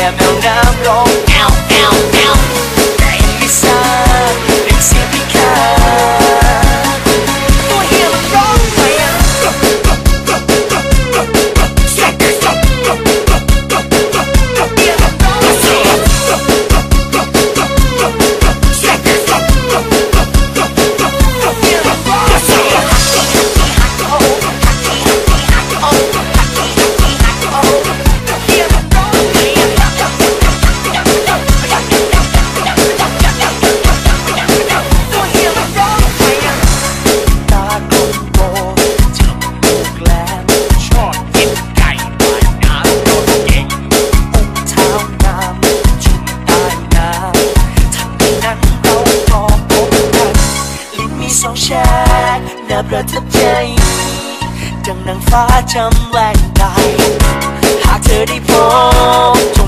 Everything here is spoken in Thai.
Let me know, go out. ประทับใจ จังนางฟ้าจำแรงตาย หากเธอได้พบ